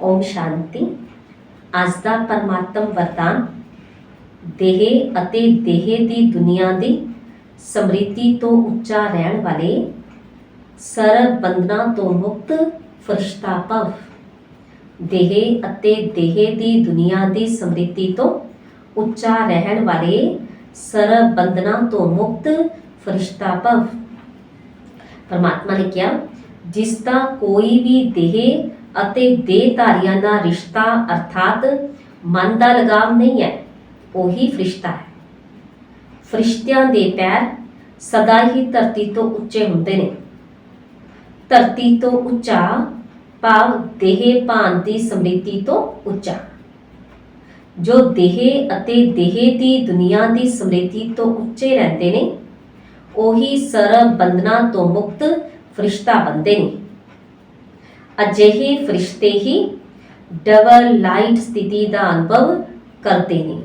ਓਮ ਸ਼ਾਂਤੀ ਅੱਜ ਦਾ ਪਰਮਾਤਮ ਵਰਦਾਨ ਦੇਹ ਅਤੇ ਦੇਹ ਦੀ ਦੁਨੀਆ ਦੀ ਸਮ੍ਰਿਤੀ ਤੋਂ ਉੱਚਾ ਰਹਿਣ ਵਾਲੇ ਸਰਬ ਬੰਧਨਾਂ ਤੋਂ ਮੁਕਤ ਫਰਿਸ਼ਤਾ ਭਵ ਦੇਹ ਅਤੇ ਦੇਹ ਦੀ ਦੁਨੀਆ ਦੀ ਸਮ੍ਰਿਤੀ ਤੋਂ ਉੱਚਾ ਰਹਿਣ ਵਾਲੇ ਸਰਬ ਬੰਧਨਾਂ ਤੋਂ ਮੁਕਤ ਫਰਿਸ਼ਤਾ ਭਵ ਪਰਮਾਤਮਾ ਨੇ ਕਿਹਾ ਜਿਸ ਦਾ ਕੋਈ ਵੀ ਦੇਹ ਅਤੇ ਦੇਹਧਾਰੀਆਂ ਦਾ ਰਿਸ਼ਤਾ ਅਰਥਾਤ ਮਨ ਦਾ ਲਗਾਵ ਨਹੀਂ ਹੈ, ਉਹੀ ਫਰਿਸ਼ਤਾ ਹੈ। ਫਰਿਸ਼ਤਿਆਂ ਦੇ ਪੈਰ ਸਦਾ ਹੀ ਧਰਤੀ ਤੋਂ ਉੱਚੇ ਹੁੰਦੇ ਨੇ। ਧਰਤੀ ਤੋਂ ਉੱਚਾ ਭਾਵ ਦੇਹ ਭਾਨ ਦੀ ਸਮ੍ਰਿਤੀ ਤੋਂ ਉੱਚਾ। ਜੋ ਦੇਹ ਅਤੇ ਦੇਹ ਦੀ ਦੁਨੀਆ ਦੀ ਸਮ੍ਰਿਤੀ ਤੋਂ ਉੱਚੇ ਰਹਿੰਦੇ ਨੇ, ਉਹੀ ਸਰਬ ਬੰਧਨਾਂ ਤੋਂ ਮੁਕਤ ਫਰਿਸ਼ਤਾ ਬੰਦੇ ਨੇ। ਅਜਿਹੇ ਫਰਿਸ਼ਤੇ ਹੀ ਡਬਲ ਲਾਈਟ ਸਥਿਤੀ ਦਾ ਅਨੁਭਵ ਕਰਦੇ ਨੇ।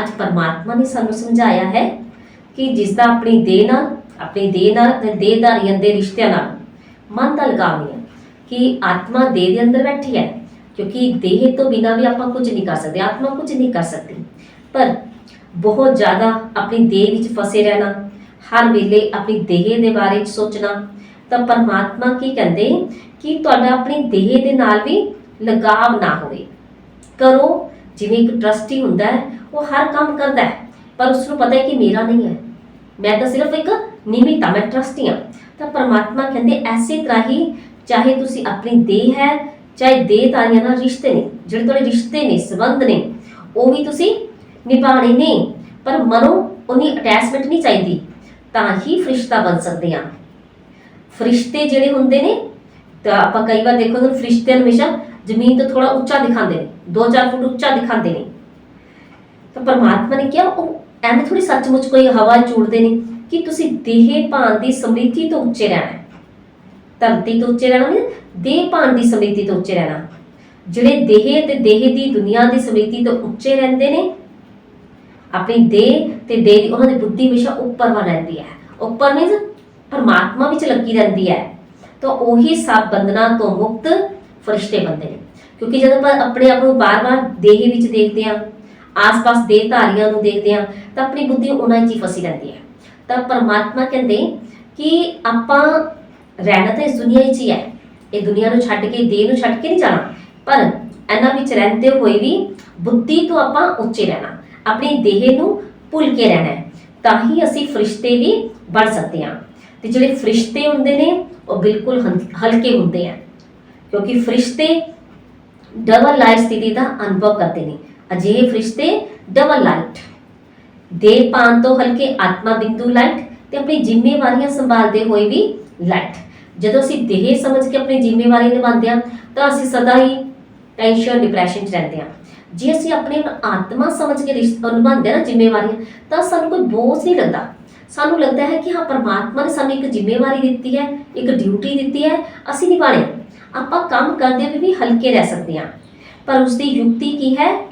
ਅੱਜ ਪਰਮਾਤਮਾ ਨੇ ਸਾਨੂੰ ਸਮਝਾਇਆ ਹੈ ਕਿ ਜਿਸ ਦਾ ਆਪਣੀ ਦੇਹ ਨਾਲ, ਆਪਣੀ ਦੇਹ ਨਾਲ, ਤੇ ਦੇਹਧਾਰੀਆਂ ਦੇ ਰਿਸ਼ਤਿਆਂ ਨਾਲ ਮਨ ਦਾ ਲਗਾਵ ਨਹੀਂ ਹੈ ਕਿ ਆਤਮਾ ਦੇਹ ਦੇ ਅੰਦਰ ਬੈਠੀ ਹੈ, ਕਿਉਂਕਿ ਦੇਹ ਤੋਂ ਬਿਨਾਂ ਵੀ ਆਪਾਂ ਕੁਝ ਨਹੀਂ ਕਰ ਸਕਦੇ, ਆਤਮਾ ਕੁਝ ਨਹੀਂ ਕਰ ਸਕਦੀ। ਪਰ ਬਹੁਤ ਜ਼ਿਆਦਾ ਆਪਣੀ ਦੇਹ ਵਿੱਚ ਫਸੇ ਰਹਿਣਾ, ਹਰ ਵੇਲੇ ਆਪਣੀ ਦੇਹ ਦੇ ਬਾਰੇ ਸੋਚਣਾ ਤਾਂ ਪਰਮਾਤਮਾ ਕੀ ਕਹਿੰਦੇ? ਕਿ ਤੁਹਾਡਾ ਆਪਣੀ ਦੇਹ ਦੇ ਨਾਲ ਵੀ ਲਗਾਵ ਨਾ ਹੋਵੇ। ਕਰੋ, ਜਿਵੇਂ ਇੱਕ ਟਰਸਟੀ ਹੁੰਦਾ ਹੈ, ਉਹ ਹਰ ਕੰਮ ਕਰਦਾ ਹੈ, ਪਰ ਉਸ ਨੂੰ ਪਤਾ ਹੈ ਕਿ ਮੇਰਾ ਨਹੀਂ ਹੈ। ਮੈਂ ਤਾਂ ਸਿਰਫ ਇੱਕ ਨਿਮਿਤ ਹਾਂ, ਮੈਂ ਟਰਸਟੀ ਹਾਂ। ਤਾਂ ਪਰਮਾਤਮਾ ਕਹਿੰਦੇ, ਐਸੇ ਤਰ੍ਹਾਂ ਹੀ ਚਾਹੇ ਤੁਸੀਂ ਆਪਣੀ ਦੇਹ ਹੈ, ਚਾਹੇ ਦੇਹ ਤਾਰੀਆਂ ਨਾਲ ਰਿਸ਼ਤੇ ਨੇ, ਜਿਹੜੇ ਤੁਹਾਡੇ ਰਿਸ਼ਤੇ ਨੇ, ਸੰਬੰਧ ਨੇ, ਉਹ ਵੀ ਤੁਸੀਂ ਨਿਭਾਣੇ ਨੇ, ਪਰ ਮਨੋਂ ਉਨੀ ਅਟੈਚਮੈਂਟ ਨਹੀਂ ਚਾਹੀਦੀ। ਤਾਂ ਹੀ ਫਰਿਸ਼ਤਾ ਬਣ ਸਕਦੇ ਆ ਫਰਿਸ਼ਤੇ ਜਿਹੜੇ ਹੁੰਦੇ ਨੇ, ਤਾਂ ਆਪਾਂ ਕਈ ਵਾਰ ਦੇਖੋ ਤਾਂ ਫਰਿਸ਼ਤੇ ਹਮੇਸ਼ਾ ਜ਼ਮੀਨ ਤੋਂ ਥੋੜਾ ਉੱਚਾ ਦਿਖਾਉਂਦੇ ਨੇ 2-4 ਫੁੱਟ ਉੱਚਾ ਦਿਖਾਉਂਦੇ ਨੇ। ਤਾਂ ਪਰਮਾਤਮਾ ਨੇ ਕਿਹਾ, ਉਹ ਐਵੇਂ ਥੋੜੀ ਸੱਚਮੁੱਚ ਕੋਈ ਹਵਾ 'ਚ ਨੇ ਕਿ ਤੁਸੀਂ ਦੇਹ ਭਾਨ ਦੀ ਸਮ੍ਰਿਤੀ ਤੋਂ ਉੱਚੇ ਰਹਿਣਾ। ਧਰਤੀ ਤੋਂ ਉੱਚੇ ਰਹਿਣਾ ਨਹੀਂ, ਦੇਹ ਭਾਨ ਦੀ ਸਮ੍ਰਿਤੀ ਤੋਂ ਉੱਚੇ ਰਹਿਣਾ। ਜਿਹੜੇ ਦੇਹ ਤੇ ਦੇਹ ਦੀ ਦੁਨੀਆ ਦੀ ਸਮ੍ਰਿਤੀ ਤੋਂ ਉੱਚੇ ਰਹਿੰਦੇ ਨੇ, ਆਪਣੀ ਦੇਹ ਤੇ ਦੇਹ ਦੀ ਉਹਨਾਂ ਦੀ ਬੁੱਧੀ ਹਮੇਸ਼ਾ ਉੱਪਰ ਵੱਲ ਰਹਿੰਦੀ ਹੈ। ਉੱਪਰ ਮੀਨਸ ਪਰਮਾਤਮਾ ਵਿੱਚ ਲੱਗੀ ਰਹਿੰਦੀ ਹੈ, ਤਾਂ ਉਹੀ ਸਭ ਬੰਧਨਾਂ ਤੋਂ ਮੁਕਤ ਫਰਿਸ਼ਤੇ ਬੰਦੇ ਨੇ। ਕਿਉਂਕਿ ਜਦੋਂ ਆਪਾਂ ਆਪਣੇ ਆਪ ਨੂੰ ਬਾਰ-ਬਾਰ ਦੇਹ ਵਿੱਚ ਦੇਖਦੇ ਹਾਂ, ਆਸ-ਪਾਸ ਦੇਹ ਧਾਰੀਆਂ ਨੂੰ ਦੇਖਦੇ ਹਾਂ, ਤਾਂ ਆਪਣੀ ਬੁੱਧੀ ਉਹਨਾਂ 'ਚ ਹੀ ਫਸੀ ਰਹਿੰਦੀ ਹੈ। ਤਾਂ ਪਰਮਾਤਮਾ ਕਹਿੰਦੇ ਕਿ ਆਪਾਂ ਰਹਿਣਾ ਤਾਂ ਇਸ ਦੁਨੀਆ 'ਚ ਹੀ ਹੈ। ਇਹ ਦੁਨੀਆ ਨੂੰ ਛੱਡ ਕੇ, ਦੇਹ ਨੂੰ ਛੱਡ ਕੇ ਨਹੀਂ ਜਾਣਾ। ਪਰ ਇਹਨਾਂ ਵਿੱਚ ਰਹਿੰਦੇ ਹੋਏ ਵੀ ਬੁੱਧੀ ਤੋਂ ਆਪਾਂ ਉੱਚੇ ਰਹਿਣਾ, ਆਪਣੀ ਦੇਹ ਨੂੰ ਭੁੱਲ ਕੇ ਰਹਿਣਾ ਤਾਂ ਹੀ ਅਸੀਂ ਫਰਿਸ਼ਤੇ ਵੀ ਬਣ ਸਕਦੇ ਹਾਂ। ਤੇ ਜਿਹੜੇ ਫਰਿਸ਼ਤੇ ਹੁੰਦੇ ਨੇ, ਉਹ ਬਿਲਕੁਲ ਹੰ- ਹਲਕੇ ਹੁੰਦੇ ਆ। ਕਿਉਂਕਿ ਫਰਿਸ਼ਤੇ ਡਬਲ ਲਾਈਟ ਸਥਿਤੀ ਦਾ ਅਨੁਭਵ ਕਰਦੇ ਨੇ। ਅਜਿਹੇ ਫਰਿਸ਼ਤੇ ਡਬਲ ਲਾਈਟ ਦੇਹ ਪਾਨ ਤੋਂ ਹਲਕੇ ਆਤਮਾ ਬਿੰਦੂ ਲਾਈਟ ਤੇ ਆਪਣੀ ਜ਼ਿੰਮੇਵਾਰੀਆਂ ਸੰਭਾਲਦੇ ਹੋਏ ਵੀ ਲਾਈਟ ਜਦੋਂ ਅਸੀਂ ਦੇਹ ਸਮਝ ਕੇ ਆਪਣੀ ਜ਼ਿੰਮੇਵਾਰੀ ਨਿਭਾਉਂਦੇ ਹਾਂ, ਤਾਂ ਅਸੀਂ ਸਦਾ ਹੀ ਟੈਨਸ਼ਨ ਡਿਪਰੈਸ਼ਨ 'ਚ ਰਹਿੰਦੇ ਹਾਂ। ਜੇ ਅਸੀਂ ਆਪਣੇ ਆਤਮਾ ਸਮਝ ਕੇ ਰਿਸ਼ਤ ਨਿਭਾਉਂਦੇ ਹਾਂ ਨਾ ਜ਼ਿੰਮੇਵਾਰੀਆਂ, ਤਾਂ ਸਾਨੂੰ ਕੋਈ ਬੋਝ ਨਹੀਂ ਲੱਗਦਾ ਸਾਨੂੰ ਲੱਗਦਾ ਹੈ ਕਿ ਹਾਂ, ਪਰਮਾਤਮਾ ਨੇ ਸਾਨੂੰ ਇੱਕ ਜ਼ਿੰਮੇਵਾਰੀ ਦਿੱਤੀ ਹੈ, ਇੱਕ ਡਿਊਟੀ ਦਿੱਤੀ ਹੈ, ਅਸੀਂ ਨਿਭਾਣੇ ਆਪਾਂ ਕੰਮ ਕਰਦੇ ਹੋਏ ਵੀ ਹਲਕੇ ਰਹਿ ਸਕਦੇ ਹਾਂ। ਪਰ ਉਸ ਦੀ ਯੁਕਤੀ ਕੀ ਹੈ?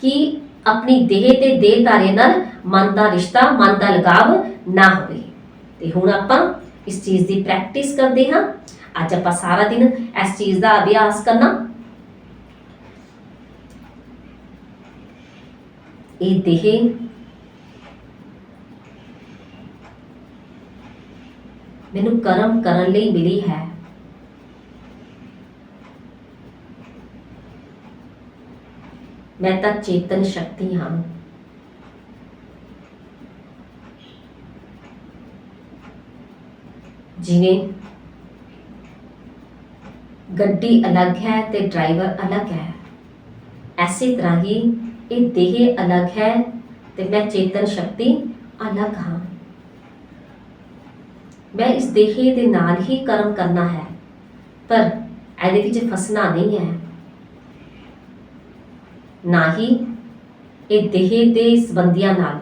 ਕਿ ਆਪਣੀ ਦੇਹ ਤੇ ਦੇਹਧਾਰੇ ਨਾਲ ਮਨ ਦਾ ਰਿਸ਼ਤਾ, ਮਨ ਦਾ ਲਗਾਵ ਨਾ ਹੋਵੇ। ਤੇ ਹੁਣ ਆਪਾਂ ਇਸ ਚੀਜ਼ ਦੀ ਪ੍ਰੈਕਟਿਸ ਕਰਦੇ ਹਾਂ। ਅੱਜ ਆਪਾਂ ਸਾਰਾ ਦਿਨ ਇਸ ਚੀਜ਼ ਦਾ ਅਭਿਆਸ ਕਰਨਾ। ਇਹ ਦੇਹ ਮੈਨੂੰ ਕਰਮ ਕਰਨ ਲਈ ਮਿਲੀ ਹੈ। ਮੈਂ ਤਾਂ ਚੇਤਨ ਸ਼ਕਤੀ ਹਾਂ। ਜਿਵੇਂ ਗੱਡੀ ਅਲੱਗ ਹੈ ਤੇ ਡਰਾਈਵਰ ਅਲੱਗ ਹੈ। ਐਸੇ ਤਰ੍ਹਾਂ ਹੀ ਇਹ ਦੇਹ ਅਲੱਗ ਹੈ ਤੇ ਮੈਂ ਚੇਤਨ ਸ਼ਕਤੀ ਅਲੱਗ ਹਾਂ। ਮੈਂ ਇਸ ਦੇਹੇ ਦੇ ਨਾਲ ਹੀ ਕਰਮ ਕਰਨਾ ਹੈ, ਪਰ ਇਹਦੇ ਵਿੱਚ ਫਸਣਾ ਨਹੀਂ ਹੈ। ਨਾ ਹੀ ਇਹ ਦੇਹੇ ਦੇ ਸੰਬੰਧੀਆਂ ਨਾਲ।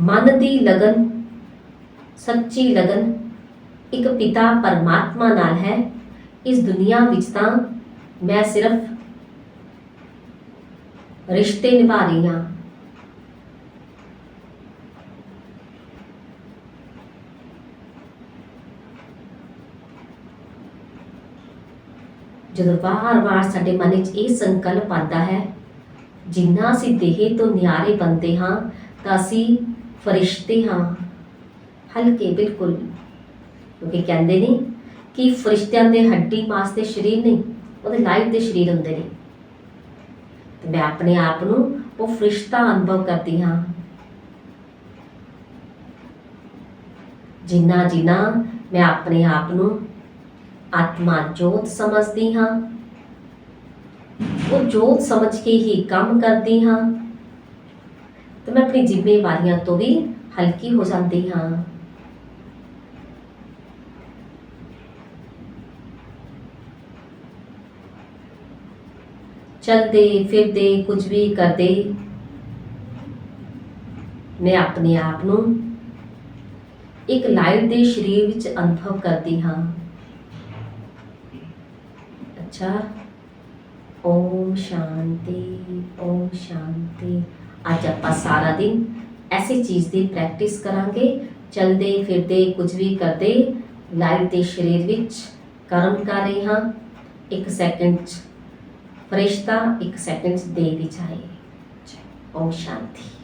ਮਨ ਦੀ ਲਗਨ, ਸੱਚੀ ਲਗਨ ਇੱਕ ਪਿਤਾ ਪਰਮਾਤਮਾ ਨਾਲ ਹੈ। ਇਸ ਦੁਨੀਆ ਵਿੱਚ ਤਾਂ ਮੈਂ ਸਿਰਫ ਰਿਸ਼ਤੇ ਨਿਭਾ ਰਹੀ ਹਾਂ। ਜਦੋਂ ਵਾਰ-ਵਾਰ ਸਾਡੇ ਮਨ ਵਿੱਚ ਇਹ ਸੰਕਲਪ ਆਉਂਦਾ ਹੈ, ਜਿੰਨਾ ਅਸੀਂ ਦੇਹ ਤੋਂ ਨਿਆਰੇ ਬੰਦੇ ਹਾਂ, ਤਾਂ ਅਸੀਂ ਫਰਿਸ਼ਤੇ ਹਾਂ। ਹਲਕੇ ਬਿਲਕੁਲ। ਕਿਉਂਕਿ ਕਹਿੰਦੇ ਨੇ ਕਿ ਫਰਿਸ਼ਤਿਆਂ ਦੇ ਹੱਡੀ ਮਾਸ ਦੇ ਸਰੀਰ ਨਹੀਂ ਉਹਦੇ ਲਾਈਵ ਦੇ ਸਰੀਰ ਹੁੰਦੇ ਨੇ। ਤੇ ਮੈਂ ਆਪਣੇ ਆਪ ਨੂੰ ਉਹ ਫਰਿਸ਼ਤਾ ਅਨੁਭਵ ਕਰਦੀ ਹਾਂ। ਜਿੰਨਾ ਜਿੰਨਾ ਮੈਂ ਆਪਣੇ ਆਪ ਨੂੰ ਆਤਮਾ ਜੋਤ ਸਮਝਦੀ ਹਾਂ। ਉਹ ਜੋਤ ਸਮਝ ਕੇ ਹੀ ਕੰਮ ਕਰਦੀ ਹਾਂ। ਤੇ ਮੈਂ ਆਪਣੀ ਜ਼ਿੰਮੇਵਾਰੀਆਂ ਤੋਂ ਵੀ ਹਲਕੀ ਹੋ ਜਾਂਦੀ ਹਾਂ। ਚਲਦੇ ਫਿਰਦੇ ਕੁਝ ਵੀ ਕਰਦੇ, ਮੈਂ ਆਪਣੇ ਆਪ ਨੂੰ ਇੱਕ ਲਾਈਟ ਦੇ ਸਰੀਰ ਵਿੱਚ ਅਨੁਭਵ ਕਰਦੀ ਹਾਂ। ਅੱਛਾ। ਓਮ ਸ਼ਾਂਤੀ ਓਮ ਸ਼ਾਂਤੀ। ਅੱਜ ਆਪਾਂ ਸਾਰਾ ਦਿਨ ਐਸੀ ਚੀਜ਼ ਦੀ ਪ੍ਰੈਕਟਿਸ ਕਰਾਂਗੇ, ਚਲਦੇ, ਫਿਰਦੇ, ਕੁਝ ਵੀ ਕਰਦੇ ਲਾਈਵ ਦੇ ਸਰੀਰ ਵਿੱਚ ਕਰਮ ਕਰ ਰਹੇ ਹਾਂ, ਇੱਕ ਸੈਕਿੰਡ 'ਚ। ਫਰਿਸ਼ਤਾ ਇੱਕ ਸੈਕਿੰਡ 'ਚ ਦੇ ਵਿੱਚ ਆਏ। ਓਮ ਸ਼ਾਂਤੀ।